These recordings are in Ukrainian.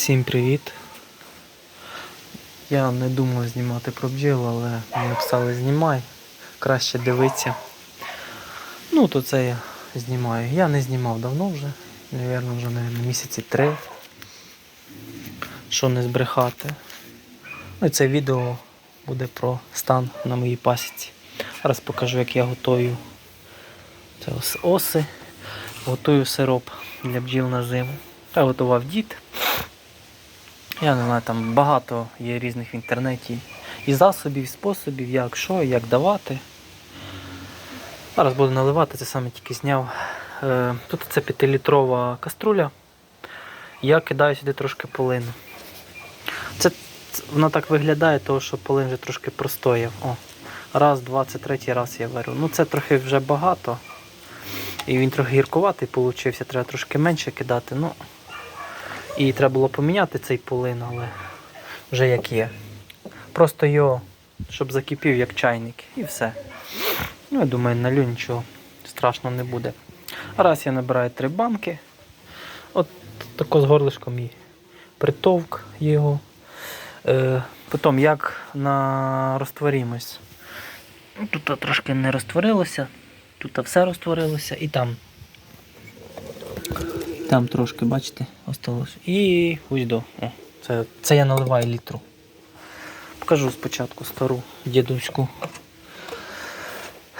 Всім привіт. Я не думав знімати про бджіл, але мені написали знімай. Краще дивитися. Ну, то це я знімаю. Я не знімав давно вже. Навірно, вже наверно, місяці три. Що не збрехати. Ну і це відео буде про стан на моїй пасіці. Зараз покажу, як я готую це ос- оси. Готую сироп для бджіл на зиму. Я готував дід. Я не знаю, там багато є різних в інтернеті і засобів, і способів, як що, як давати. Зараз буду наливати, це саме тільки зняв. Е, Тут це 5-літрова каструля. Я кидаю сюди трошки полину. Це, вона так виглядає, тому що полин вже трошки простояв. О, раз, два, це третій раз я варю. Ну це трохи вже багато. І він трохи гіркуватий получився, треба трошки менше кидати. Ну, і треба було поміняти цей полин, але вже як є. Просто його, щоб закипів як чайник, і все. Ну, я думаю, налю нічого страшного не буде. А раз я набираю три банки. От тако з горлишком і притовк його. Е, потім як на розтворимось. Тут трошки не розтворилося, тут все розтворилося і там. Там трошки, бачите, осталось. І ось до. О, це, це я наливаю літру. Покажу спочатку стару дідуську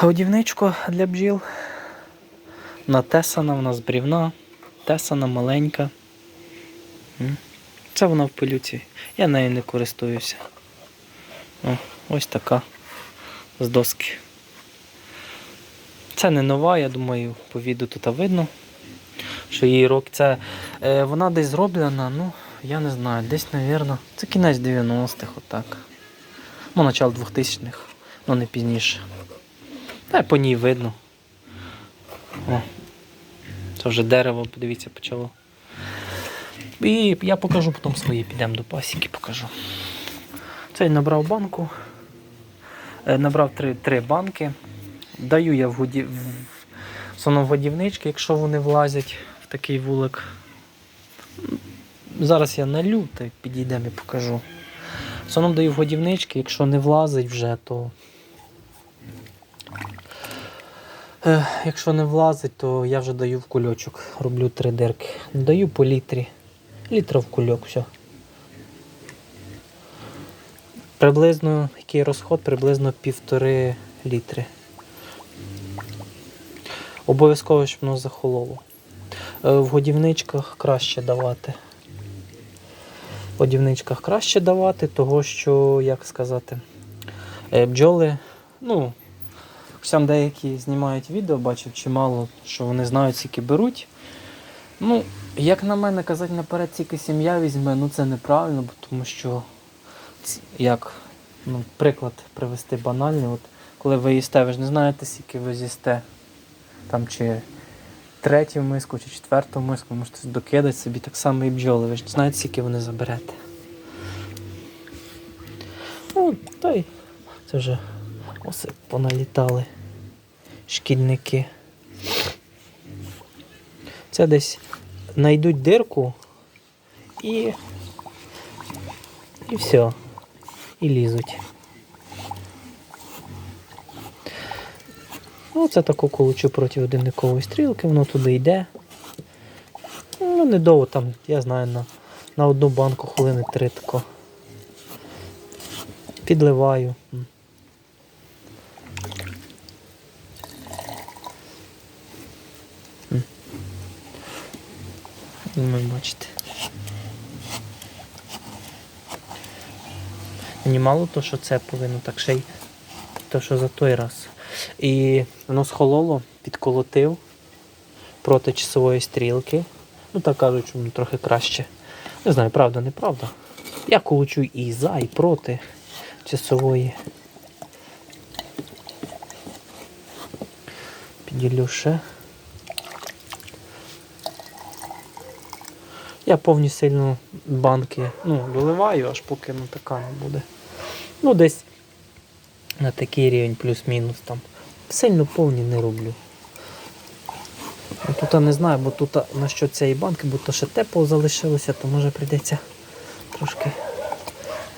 годівничку для бджіл. Вона тесана, вона з брівна, тесана маленька. Це вона в пилюці. Я нею не користуюся. О, ось така з доски. Це не нова, я думаю, по відео тут видно що її рок це. Е, вона десь зроблена, ну, я не знаю, десь, мабуть, це кінець 90-х, отак. Ну, начало 2000-х, ну не пізніше. Та по ній видно. О, це вже дерево, подивіться, почало. І я покажу потім свої, підемо до пасіки, покажу. Цей набрав банку. Е, набрав три, три банки. Даю я в, годі... в... в годівнички, якщо вони влазять такий вулик. Зараз я налю, та підійдемо і покажу. В основному даю в годівнички, якщо не влазить вже, то. Е, якщо не влазить, то я вже даю в кульочок. Роблю три дирки. Даю по літрі. Літра в кульок, все. Приблизно, який розход? Приблизно півтори літри. Обов'язково, щоб воно захололо. Е, В годівничках краще давати. В годівничках краще давати, того що, як сказати, е, бджоли, ну, сам деякі знімають відео, бачив чимало, що вони знають, скільки беруть. Ну, як на мене, казати наперед, тільки сім'я візьме, ну це неправильно, тому що, як ну, приклад привести банальний, от, коли ви їсте, ви ж не знаєте, скільки ви з'їсте там чи третю миску, чи четверту миску, можете докидати собі так само і бджоли. Ви ж знаєте, скільки вони заберете. Ну, та й це вже оси поналітали шкідники. Це десь знайдуть дирку і. І все. І лізуть. Ну, це таку колочу проти годинникової стрілки, воно туди йде. Ну, недовго там, я знаю, на, на одну банку хвилини три тако. Підливаю. Ви бачите. Мені мало то, що це повинно так ще й то, що за той раз. І воно схололо, підколотив проти часової стрілки. Ну так кажуть, що трохи краще. Не знаю, правда, неправда. Я колочу і за, і проти часової. Підділю ще. Я повні сильно банки ну, доливаю, аж поки ну, така не буде. Ну, десь на такий рівень плюс-мінус там. Сильно повні не роблю. Ну, Тут не знаю, бо тут на що цієї банки, бо то ще тепло залишилося, то може прийдеться трошки.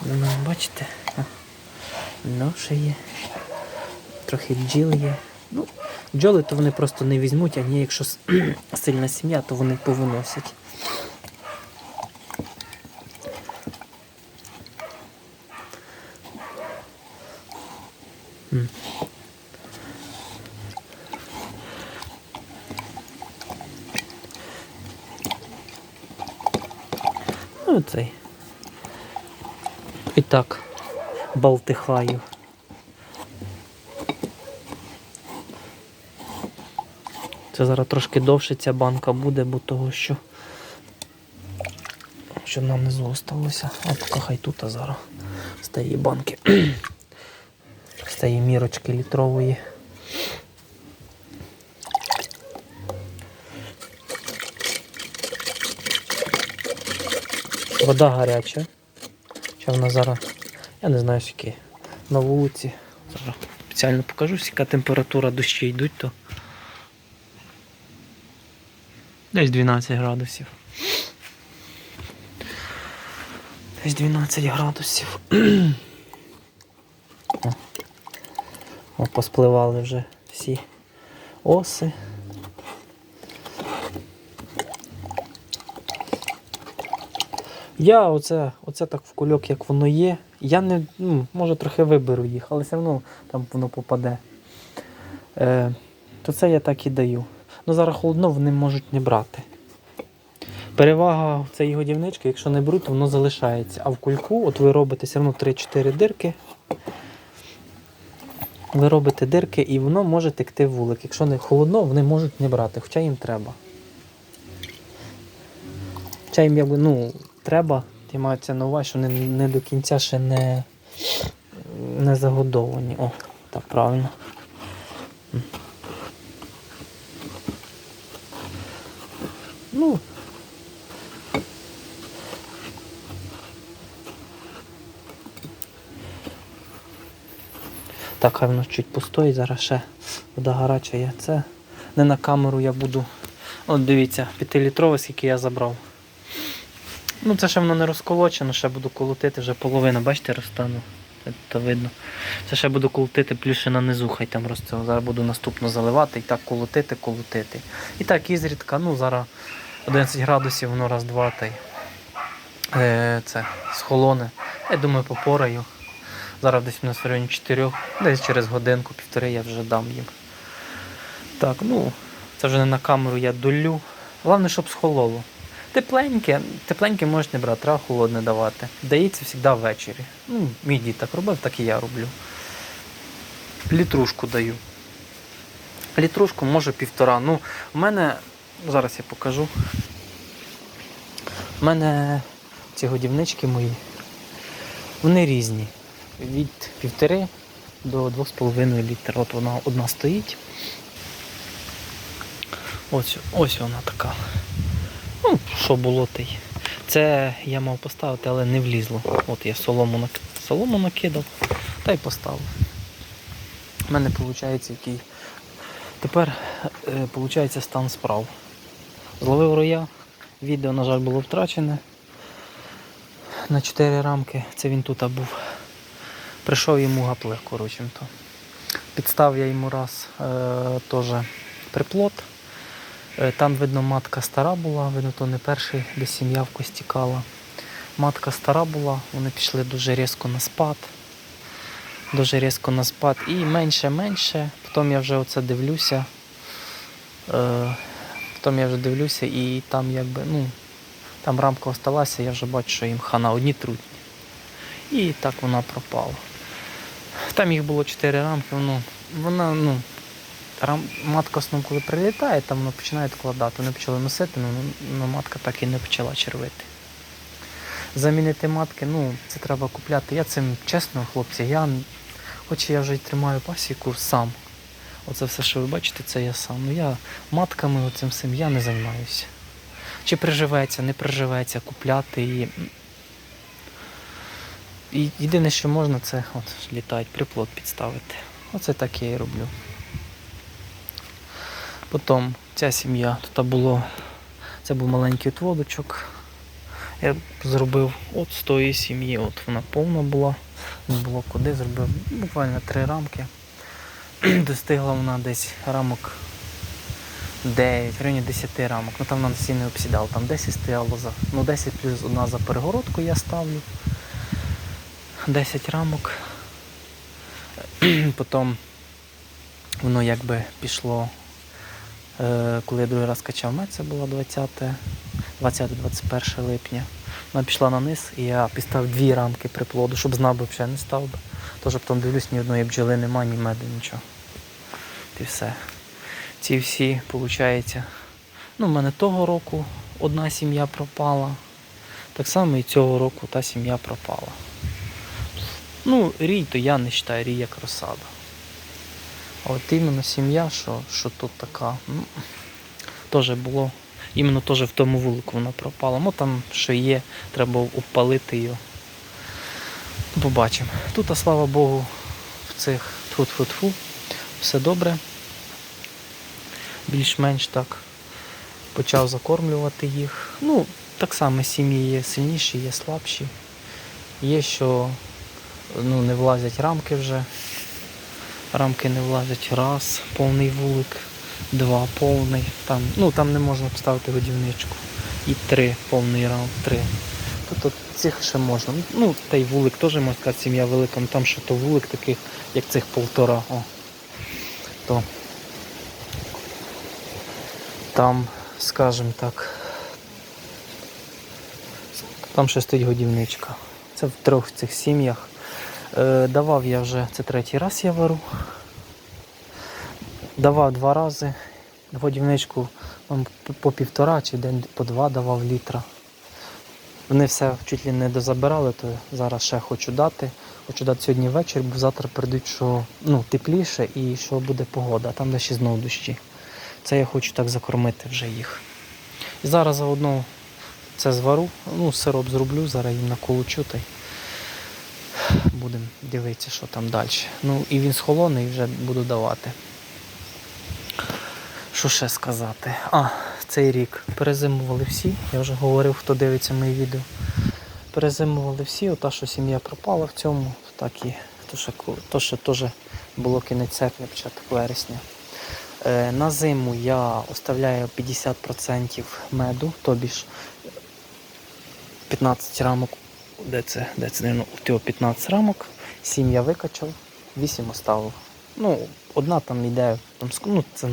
Ну, бачите? Ну, ще є. Трохи бджіл є. Ну, бджоли то вони просто не візьмуть, а ні, якщо сильна сім'я, то вони повиносять. Ну, цей. І так, балтихаю. Це зараз трошки довше ця банка буде, бо того що. Що нам не залишилося. А поки хай тут а зараз з тієї банки. тієї мірочки літрової. Вода гаряча. Що вона зараз. Я не знаю, скільки на вулиці. Зараз спеціально покажу, яка температура дощі йдуть, то десь 12 градусів. Десь 12 градусів. О, поспливали вже всі оси. Я оце, оце так в кульок, як воно є. Я не, ну, може трохи виберу їх, але все одно там воно попаде. Е, то це я так і даю. Ну зараз холодно, вони можуть не брати. Перевага цієї годівнички, якщо не беруть, то воно залишається. А в кульку, от ви робите все одно 3-4 дирки. Ви робите дирки і воно може текти в вулик. Якщо не холодно, вони можуть не брати, хоча їм треба. Хоча їм якби, ну, треба, ти мається на увазі, що вони не до кінця ще не, не загодовані. О, так правильно. Ну. Так, хай воно чуть постоїть, зараз ще вода гаряча є. Це не на камеру я буду. От дивіться, 5-літрове, скільки я забрав. Ну це ще воно не розколочено, ще буду колотити, вже половина, бачите, розтану. Це видно. Це ще буду колотити, плюс ще на низу, хай там росте. Зараз буду наступно заливати і так колотити, колотити. І так ізрідка, ну зараз 11 градусів, воно раз-два та й е, це схолоне. Я думаю, попораю. Зараз десь у нас в районі 4, десь через годинку, півтори я вже дам їм. Так, ну, це вже не на камеру я долю. Головне, щоб схололо. Тепленьке, тепленьке можеш не брати, треба холодне давати. Дається завжди ввечері. Ну, мій дід так робив, так і я роблю. Літрушку даю. Літрушку може півтора. Ну, в мене, зараз я покажу. У мене ці годівнички мої, вони різні. Від півтори до 2,5 літра. От вона одна стоїть. Ось, ось вона така. Ну, що було те. Це я мав поставити, але не влізло. От я солому, нак... солому накидав та й поставив. У мене виходить який. Тепер е, виходить стан справ. Зловив роя, відео, на жаль, було втрачене на 4 рамки. Це він тут був. Прийшов йому гаплик, коротше. Підстав я йому раз е, теж приплод. Е, Там, видно, матка стара була, видно, то не перший, де сім'я в кості кала. Матка стара була, вони пішли дуже різко на спад. Дуже різко на спад. І менше-менше. Потім я вже оце дивлюся. Е, потім я вже дивлюся і там якби, ну, там рамка осталася, я вже бачу, що їм хана одні трутні. І так вона пропала. Там їх було 4 рамки, ну, вона, ну. Матка основно, коли прилітає, там воно починає відкладати. Вони почали носити, але ну, матка так і не почала червити. Замінити матки, ну, це треба купляти. Я цим чесно, хлопці, я, хоч я вже й тримаю пасіку сам. Оце все, що ви бачите, це я сам. Ну я матками оцим всім я не займаюся. Чи приживеться, не приживеться, купляти і. І єдине, що можна, це от літають приплод підставити. Оце так я і роблю. Потім ця сім'я, тут було, це був маленький отводочок. Я зробив от з тої сім'ї, от вона повна була, не було куди, зробив буквально три рамки. Достигла вона десь рамок 9, в районі 10 рамок. Ну там нам всі не обсідало, там 10 стояло за. Ну 10 плюс одна за перегородку я ставлю. 10 рамок. Потім воно якби пішло, коли я другий раз качав мед, це було 20, 20-21 липня. Вона пішла на низ, і я підстав дві рамки приплоду, щоб знав би взагалі не став би. Тож потім дивлюсь, ні одної бджоли нема, ні меду, нічого. І все. Ці всі, виходить, ну, в мене того року одна сім'я пропала. Так само і цього року та сім'я пропала. Ну, рій то я не вважаю, рій як розсада. А от іменно сім'я, що, що тут така, ну, теж було, іменно теж в тому вулику вона пропала. Ну там що є, треба обпалити її. Побачимо. Тут, а слава Богу, в цих тфу-тфу-тфу, все добре. Більш-менш так почав закормлювати їх. Ну, так само сім'ї є сильніші, є слабші. Є, що ну, не влазять рамки вже. Рамки не влазять раз, повний вулик, два повний. Там, ну, там не можна поставити годівничку. І три повний раунд, три. Тут цих ще можна. Ну, та й вулик теж можна сказати, сім'я велика, ну там що то вулик таких, як цих полтора. О. То там, скажімо так, там ще стоїть годівничка. Це в трьох цих сім'ях. Е, давав я вже, це третій раз я вару. Давав два рази. Годівничку по- півтора чи день по два давав літра. Вони все чуть ли не дозабирали, то зараз ще хочу дати. Хочу дати сьогодні ввечері, бо завтра прийдуть, що ну, тепліше і що буде погода, там де ще знову дощі. Це я хочу так закормити вже їх. І зараз заодно це звару, ну, сироп зроблю, зараз їм наколочу та й будемо дивитися, що там далі. Ну і він схолоний, вже буду давати. Що ще сказати? А, цей рік перезимували всі. Я вже говорив, хто дивиться мої відео. Перезимували всі, ота, що сім'я пропала в цьому, так і то, що, то, що теж було кінець серпня, початок вересня. Е, на зиму я оставляю 50% меду, тобі ж 15 рамок. Де це? Де це? Ну, у цього 15 рамок. 7 я викачав, 8 оставив. Ну, одна там йде, там, ну, це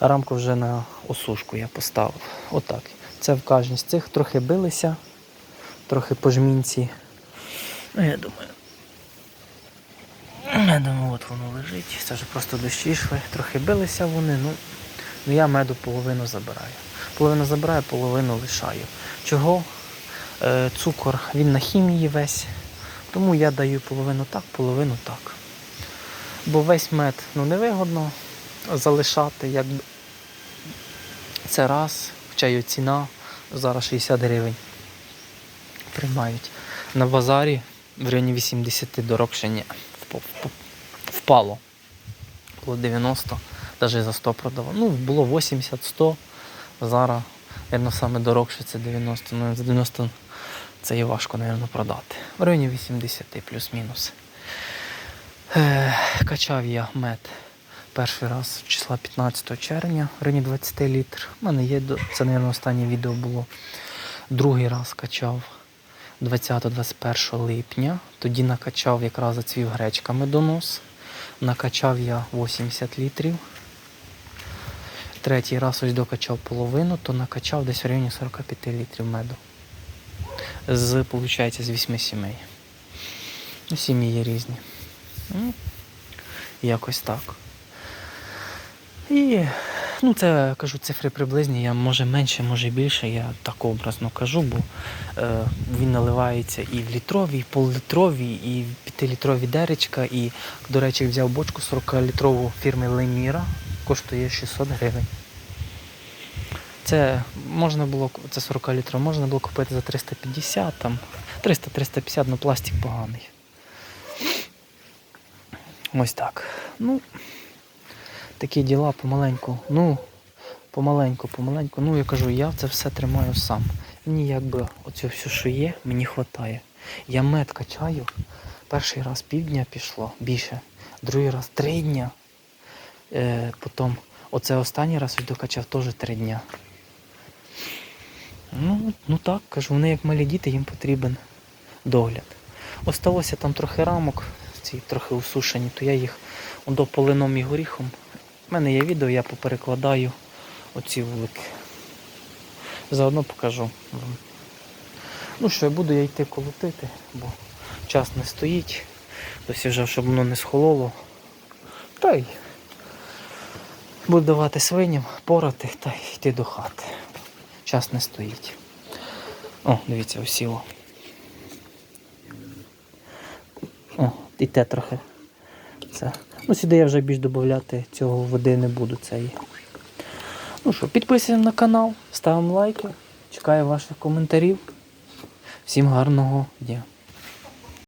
рамку вже на осушку я поставив. Отак. Це в кожній з цих трохи билися, трохи по жмінці. Ну, я думаю. Я думаю, от воно лежить. Це вже просто дощі йшли. Трохи билися вони, ну, ну я меду половину забираю. Половину забираю, половину лишаю. Чого? Е, цукор, він на хімії весь. Тому я даю половину так, половину так. Бо весь мед ну, невигодно залишати, якби це раз, хоча й ціна зараз 60 гривень приймають. На базарі в районі 80 дорогше ні. Вп- вп- Впало. Було 90, навіть за 100 продавав. Ну, було 80-100, зараз, мабуть, саме це 90. Ну, за 90 це і важко, мабуть, продати. В районі 80 плюс-мінус. Е, качав я мед перший раз числа 15 червня, в районі 20 літр. У мене є, це, мабуть, останнє відео було. Другий раз качав 20-21 липня. Тоді накачав якраз зацвів гречка медонос. Накачав я 80 літрів. Третій раз ось докачав половину, то накачав десь в районі 45 літрів меду. З, виходить, з 8 сімей. Ну, сім'ї є різні. Ну, якось так. І ну, це кажу цифри приблизні, я може менше, може більше, я так образно кажу, бо е, він наливається і в літрові, і поллітрові, і в п'ятилітрові деречка. І, до речі, взяв бочку 40-літрову фірми Леміра, коштує 600 гривень. Це можна було, це 40 літрів, можна було купити за 350, там 300-350, ну пластик поганий. Ось так. Ну, такі діла помаленьку. Ну, помаленьку, помаленьку. Ну, я кажу, я це все тримаю сам. Мені якби оце все, що є, мені вистачає. Я мед качаю. Перший раз півдня пішло більше, другий раз три дня. Е, потім оце останній раз докачав теж три дня. Ну, ну так, кажу, вони як малі діти, їм потрібен догляд. Осталося там трохи рамок, ці трохи усушені, то я їх до полином і горіхом. У мене є відео, я поперекладаю оці вулики. Заодно покажу вам. Ну що, буду я йти колотити, бо час не стоїть. Ось вже, щоб воно не схололо. Та й буду давати свиням, порати та йти до хати. Час не стоїть. О, дивіться, осіло. О, і те трохи. Це. Ну, сюди я вже більш додати цього води не буду цієї. Ну що, підписуємо на канал, ставимо лайки, чекаю ваших коментарів. Всім гарного дня.